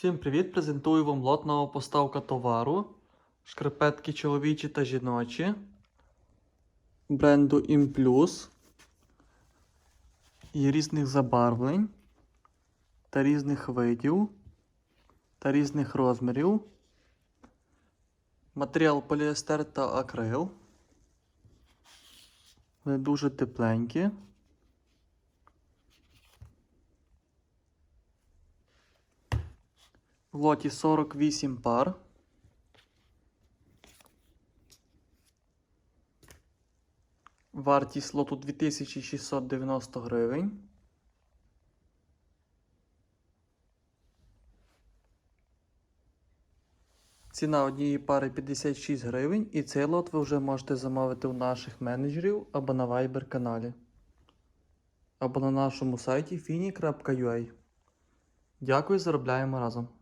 Всім привіт! Презентую вам лот нова поставка товару. Шкарпетки чоловічі та жіночі. Бренду Implus. Є різних забарвлень та різних видів та різних розмірів. Матеріал поліестер та акрил. Вони дуже тепленькі. В лоті 48 пар. Вартість лоту 2690 гривень. Ціна однієї пари 56 гривень, і цей лот ви вже можете замовити у наших менеджерів або на Viber каналі, або на нашому сайті fini.ua. Дякую, заробляємо разом.